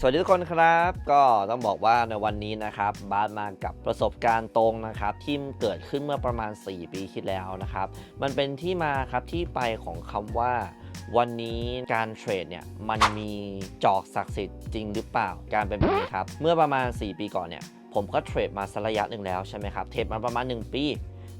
สวัสดีทุกคนครับ ก็ต้องบอกว่าในวันนี้นะครับบาสมากับประสบการณ์ตรงนะครับที่เกิดขึ้นเมื่อประมาณ 4 ปีที่แล้วนะครับ มันเป็นที่มาครับที่ไปของคำว่า วันนี้การเทรดเนี่ยมันมีจอกศักดิ์สิทธิ์จริงหรือเปล่าการเป็นแบบนี้ครับ เมื่อประมาณ 4 ปีก่อนเนี่ยผมก็เทรดมาสักระยะหนึ่งแล้วใช่ไหมครับเทรดมาประมาณ 1 ปี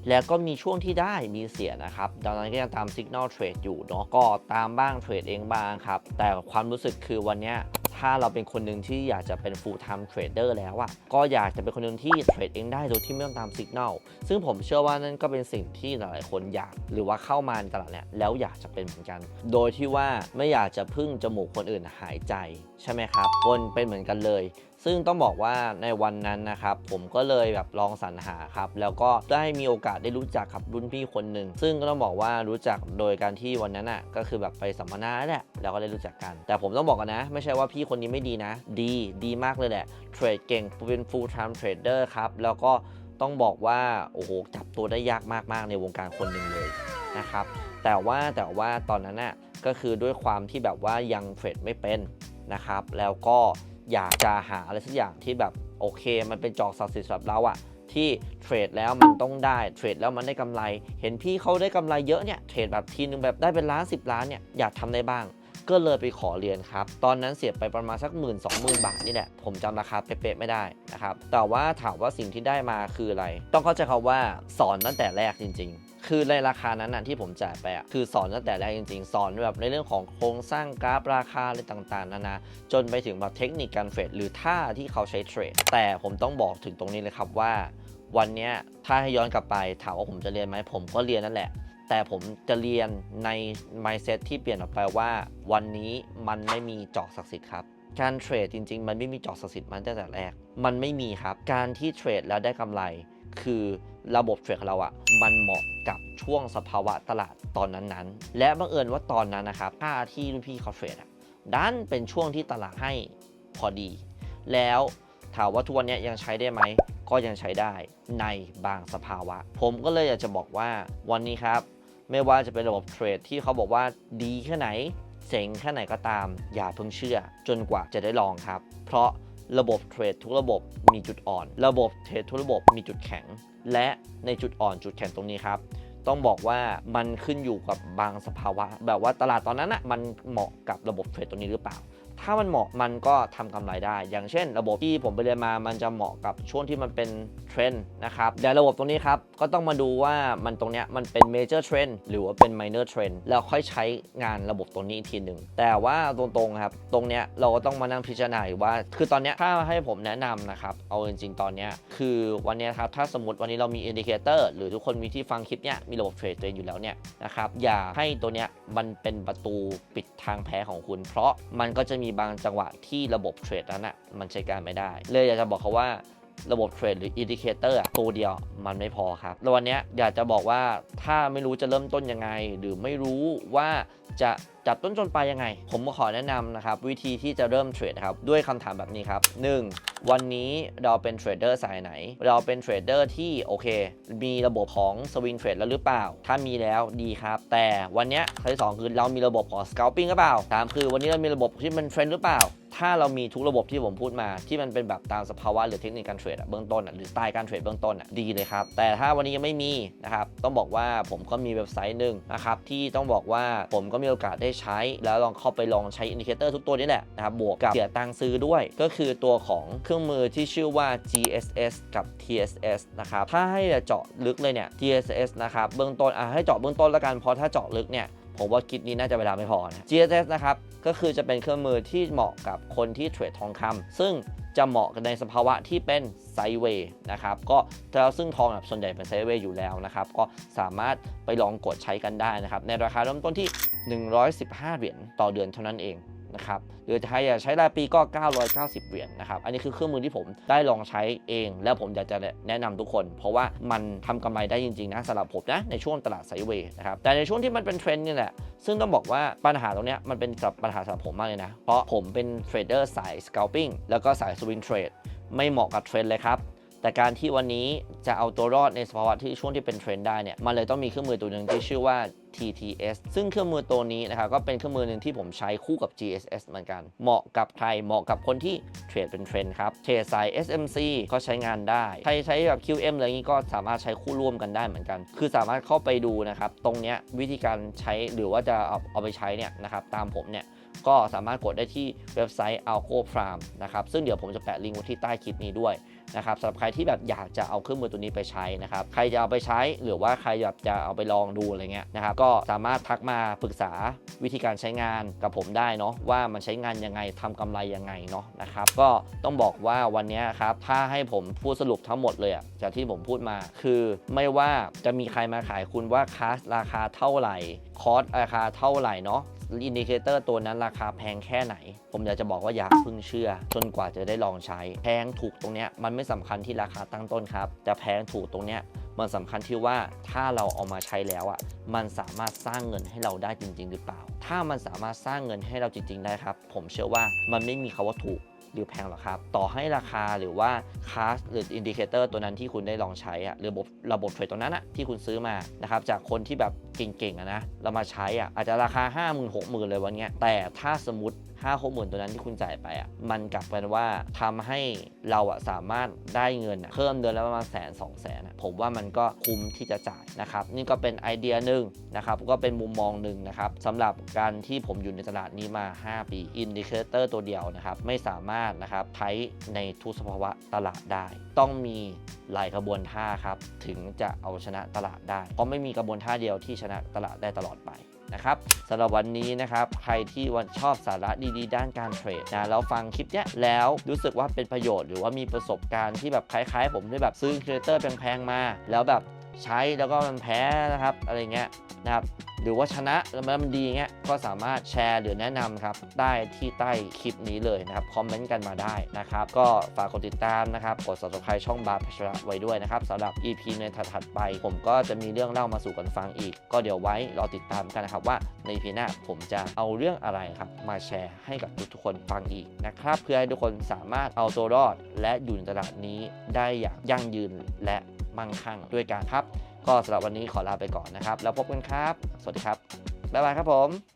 แล้วก็มีช่วงที่ได้มีเสียนะครับตอนนั้นก็ยังตาม Signal Trade อยู่เนาะก็ตามบ้างเทรดเองบ้างครับ แต่ความรู้สึกคือวันเนี้ย ถ้าเราเป็นคนหนึ่งที่อยากจะเป็น full time trader แล้วอะก็อยากจะเป็นคนหนึ่งที่เทรดเองได้โดยที่ไม่ต้องตาม Signal ซึ่งผมเชื่อว่านั่นก็เป็นสิ่งที่หลายๆคนอยาก หรือว่าเข้ามาในตลาดเนี่ยแล้วอยากจะเป็นเหมือนกัน โดยที่ว่าไม่อยากจะพึ่งจมูกคนอื่นหายใจใช่ไหมครับ คนเป็นเหมือนกันเลย ซึ่งต้องบอกว่าในวันนั้นนะครับ ผมก็เลยแบบลองสรรหาครับ แล้วก็ได้มีโอกาสได้รู้จักกับรุ่นพี่คนหนึ่ง ซึ่งก็ต้องบอกว่ารู้จักโดยการที่วันนั้นอะก็คือแบบไปสัมมนาแหละ แล้วก็ได้รู้จักกัน แต่ผมต้องบอกกันนะ ไม่ใช่ว่าพี่คนนี้ไม่ดีนะ ดีดีมากเลยแหละ เทรดเก่งเป็น full time trader ครับ แล้วก็ต้องบอกว่า โอ้โห จับตัวได้ยากมากๆ ในวงการคนหนึ่งเลยนะครับ แต่ว่าแต่ว่าตอนนั้นน่ะก็คือด้วยความที่แบบว่ายังเทรดไม่เป็นนะครับ แล้วก็อยากจะหาอะไรสักอย่างที่แบบโอเค มันเป็นจอกศักดิ์สิทธิ์สำหรับเราอะที่เทรดแล้วมันต้องได้เทรดแล้วมันได้กำไร เห็นพี่เขาได้กำไรเยอะเนี่ยเทรดแบบทีนึงแบบได้เป็นล้าน 10 ล้านเนี่ยอยากทำได้บ้าง ก็เลยไปขอเรียนครับ ตอนนั้นเสียไปประมาณสักหมื่นสองหมื่นบาทนี่แหละ ผมจำราคาเป๊ะๆไม่ได้นะครับ แต่ว่าถามว่าสิ่งที่ได้มาคืออะไร ต้องเข้าใจคำว่าสอนตั้งแต่แรกจริง ๆคือในราคานั้นนะที่ผมจ่ายไปอะคือสอนตั้งแต่แรกจริง ๆ สอนแบบในเรื่องของโครงสร้างกราฟราคาอะไรต่างๆนานาจนไปถึงแบบเทคนิคการเทรดหรือท่าที่เขาใช้เทรดแต่ผมต้องบอกถึงตรงนี้เลยครับว่า วันนี้ถ้าให้ย้อนกลับไปถามว่าผมจะเรียนไหมผมก็เรียนนั่นแหละ แต่ผมจะเรียนใน mindset ที่เปลี่ยนออกไปว่า วันนี้มันไม่มีจอกศักดิ์สิทธิ์ครับการเทรดจริง ๆ มันไม่มีจอกศักดิ์สิทธิ์มันตั้งแต่แรก มันไม่มีครับ การที่เทรดแล้วได้กำไร คือระบบเทรดของเราอะ่ะมันเหมาะกับช่วงสภาวะตลาดตอนนั้นๆ และบังเอิญว่าตอนนั้นนะครับค่าที่รุ่นพี่เขาเทรดอะดันเป็นช่วงที่ตลาดให้พอดี แล้วถามว่าทุกวันนี้ยังใช้ได้ไหม ก็ยังใช้ได้ในบางสภาวะ ผมก็เลยอยากจะบอกว่าวันนี้ครับ ไม่ว่าจะเป็นระบบเทรดที่เขาบอกว่าดีแค่ไหนเจ๋งแค่ไหนก็ตาม อย่าเพิ่งเชื่อ จนกว่าจะได้ลองครับ เพราะระบบเทรดทุกระบบมีจุดอ่อน ระบบเทรดทุกระบบมีจุดแข็ง และในจุดอ่อนจุดแข็งตรงนี้ครับ ต้องบอกว่ามันขึ้นอยู่กับบางสภาวะ แบบว่าตลาดตอนนั้นอะมันเหมาะกับระบบเทรดตัวนี้หรือเปล่า ถ้ามันเหมาะมันก็ทำกำไรได้ อย่างเช่น ระบบที่ผมไปเรียนมามันจะเหมาะกับช่วงที่มันเป็นเทรนด์นะครับแต่ระบบตรงนี้ครับก็ต้องมาดูว่ามันตรงเนี้ยมันเป็นเมเจอร์เทรนด์หรือว่าเป็น minor trend แล้วค่อยใช้งานระบบตรงนี้อีกทีหนึ่งแต่ว่าตรงๆครับตรงเนี้ยเราก็ต้องมานั่งพิจารณาอยู่ว่า คือตอนเนี้ยถ้าให้ผมแนะนำนะครับเอาจริงๆตอนเนี้ยคือวันเนี้ยครับถ้าสมมติวันนี้เรามีอินดิเคเตอร์หรือทุกคนมีที่ฟังคลิปเนี้ยมีระบบเทรดตัวเองอยู่แล้วเนี่ยนะครับอย่าให้ตัวเนี้ยมันเป็นประตูปิดทางแพ้ของคุณ เพราะมันก็จะมีบางจังหวะที่ระบบเทรดนั้นอะมันใช้การไม่ได้ เลยอยากจะบอกเขาว่า ระบบเทรดหรืออินดิเคเตอร์ตัวเดียวมันไม่พอครับ แล้ววันนี้อยากจะบอกว่าถ้าไม่รู้จะเริ่มต้นยังไง หรือไม่รู้ว่าจะจับต้นจนปลายยังไง ผมขอแนะนำนะครับ วิธีที่จะเริ่มเทรดครับ ด้วยคำถามแบบนี้ครับ 1. วันนี้เราเป็นเทรดเดอร์สายไหน เราเป็นเทรดเดอร์ที่โอเค มีระบบของสวิงเทรดแล้วหรือเปล่า ถ้ามีแล้วดีครับ แต่วันนี้ข้อที่สองคือเรามีระบบของ scalping หรือเปล่าสามคือวันนี้เรามีระบบที่เป็นเทรนหรือเปล่า ถ้าเรามีทุกระบบที่ผมพูดมา ที่มันเป็นแบบตามสภาวะหรือเทคนิคการเทรดเบื้องต้นหรือสไตล์การเทรดเบื้องต้นดีเลยครับ แต่ถ้าวันนี้ยังไม่มีนะครับต้องบอกว่าผมก็มีเว็บไซต์หนึ่งนะครับที่ต้องบอกว่าผมก็มีโอกาสได้ใช้ แล้วลองเข้าไปลองใช้อินดิเคเตอร์ทุกตัวนี้แหละนะครับบวกกับเสียตังซื้อด้วย ก็คือตัวของเครื่องมือที่ชื่อว่า GSS กับ TSS นะครับถ้าให้เจาะลึกเลยเนี่ย GSS นะครับเบื้องต้นอะให้เจาะเบื้องต้นแล้วกันเพราะถ้าเจาะลึกเนี่ย ผมว่าคลิปนี้น่าจะเวลาไม่พอนะ GSS นะครับ ก็คือจะเป็นเครื่องมือที่เหมาะกับคนที่เทรดทองคำซึ่งจะเหมาะกันในสภาวะที่เป็นไซเวย์นะครับ ก็แล้วซึ่งทองแบบส่วนใหญ่เป็นไซเวย์อยู่แล้วนะครับ ก็สามารถไปลองกดใช้กันได้นะครับ ในราคาเริ่มต้นที่ 115 เหรียญต่อเดือนเท่านั้นเอง นะครับหรือถ้าอยากใช้รายปีก็ 990 เหรียญนะครับอันนี้คือเครื่องมือที่ผมได้ลองใช้เอง แล้วผมอยากจะแนะนำทุกคน เพราะว่ามันทำกำไรได้จริงๆนะสำหรับผมนะในช่วงตลาดไซด์เวย์นะครับแต่ในช่วงที่มันเป็นเทรนด์นี่แหละซึ่งต้องบอกว่าปัญหาตรงนี้มันเป็นกับปัญหาสำหรับผมมากเลยนะ เพราะผมเป็นเทรดเดอร์สาย scalping แล้วก็สายสวิงเทรดไม่เหมาะกับเทรนด์เลยครับ แต่การที่วันนี้จะเอาตัวรอดในสภาวะที่ช่วงที่เป็นเทรนด์ได้เนี่ยมันเลยต้องมีเครื่องมือตัวหนึ่งที่ชื่อว่า TTS ซึ่งเครื่องมือตัวนี้นะครับก็เป็นเครื่องมือหนึ่งที่ผมใช้คู่กับ GSS เหมือนกัน เหมาะกับใครเหมาะกับคนที่เทรดเป็นเทรนด์ครับเทรดสาย SMC ก็ใช้งานได้ใครใช้แบบ QM อะไรนี้ก็สามารถใช้คู่ร่วมกันได้เหมือนกัน คือสามารถเข้าไปดูนะครับตรงเนี้ยวิธีการใช้หรือว่าจะเอาเอาไปใช้เนี่ยนะครับตามผมเนี่ยก็สามารถกดได้ที่เว็บไซต์ Alco Prime นะครับซึ่งเดี๋ยวผมจะแปะลิงก์ไว้ที่ใต้คลิปนี้ด้วย นะครับสำหรับใครที่แบบอยากจะเอาเครื่องมือตัวนี้ไปใช้นะครับใครจะเอาไปใช้หรือว่าใครอยากจะเอาไปลองดูอะไรเงี้ยนะครับก็สามารถทักมาปรึกษาวิธีการใช้งานกับผมได้เนาะว่ามันใช้งานยังไงทำกำไรยังไงเนาะนะครับก็ต้องบอกว่าวันนี้ครับถ้าให้ผมพูดสรุปทั้งหมดเลยอะจากที่ผมพูดมา คือไม่ว่าจะมีใครมาขายคุณว่าคาสราคาเท่าไหร่คอร์สราคาเท่าไหร่เนาะ อินดิเคเตอร์ตัวนั้นราคาแพงแค่ไหน ผมอยากจะบอกว่าอย่าเพิ่งเชื่อ จนกว่าจะได้ลองใช้ แพงถูกตรงเนี้ยมันไม่สำคัญที่ราคาตั้งต้นครับ แต่แพงถูกตรงเนี้ยมันสำคัญที่ว่าถ้าเราเอามาใช้แล้วอะมันสามารถสร้างเงินให้เราได้จริง ๆ หรือเปล่า ถ้ามันสามารถสร้างเงินให้เราจริง ๆ ได้ครับ ผมเชื่อว่ามันไม่มีคาว่าถูก หรือแพงหรอกครับ ต่อให้ราคาหรือว่าคาสหรืออินดิเคเตอร์ตัวนั้นที่คุณได้ลองใช้อะหรือระบบระบบเทรดตัวนั้นอะที่คุณซื้อมานะครับจากคนที่แบบเก่งๆนะเรามาใช้อะอาจจะราคา 5 0 0 0 0 6 0,000เลยวันเนี้ยแต่ถ้าสมมติ 5 6 0 0 0 0ตัวนั้นที่คุณจ่ายไปอะมันกลับเป็นว่าทำให้เราอะสามารถได้เงินเพิ่มเดือนละประมาณแสนสองแสนอะผมว่ามันก็คุ้มที่จะจ่ายนะครับนี่ก็เป็นไอเดียหนึ่งนะครับก็เป็นมุมมองหนึ่งนะครับสำหรับการที่ผมอยู่ในตลาดนี้มา 5 ปีอินดิเคเตอร์ตัวเดียวนะครับไม่สามารถนะครับใช้ในทุกสภาวะตลาดได้ ต้องมีหลายกระบวนท่าครับถึงจะเอาชนะตลาดได้ เพราะไม่มีกระบวนท่าเดียวที่ชนะตลาดได้ตลอดไป นะครับสำหรับวันนี้นะครับใครที่วันชอบสาระดีๆ ด้านการเทรดนะแล้วฟังคลิปเนี้ยแล้วรู้สึกว่าเป็นประโยชน์หรือว่ามีประสบการณ์ที่แบบคล้ายๆ ผมที่แบบซื้อครีเอเตอร์แพงๆมา แล้วแบบ ใช้แล้วก็มันแพ้นะครับอะไรเงี้ยนะครับหรือว่าชนะแล้วมันดีเงี้ยก็สามารถแชร์หรือแนะนำครับได้ที่ใต้คลิปนี้เลยนะครับคอมเมนต์กันมาได้นะครับ ก็ฝากกดติดตามนะครับ กด subscribe ช่องบาร์พัชระไว้ด้วยนะครับสำหรับ EP ในถัดๆไป ผมก็จะมีเรื่องเล่ามาสู่กันฟังอีก ก็เดี๋ยวไว้รอติดตามกันนะครับว่าใน EP หน้าผมจะเอาเรื่องอะไรครับ มาแชร์ให้กับทุกๆคนฟังอีกนะครับ เพื่อให้ทุกคนสามารถเอาตัวรอด และอยู่ในตลาดนี้ได้อย่างยั่งยืนและ มั่งคั่งด้วยกันครับ ก็สำหรับวันนี้ขอลาไปก่อนนะครับ แล้วพบกันครับ สวัสดีครับบ๊ายบายครับผม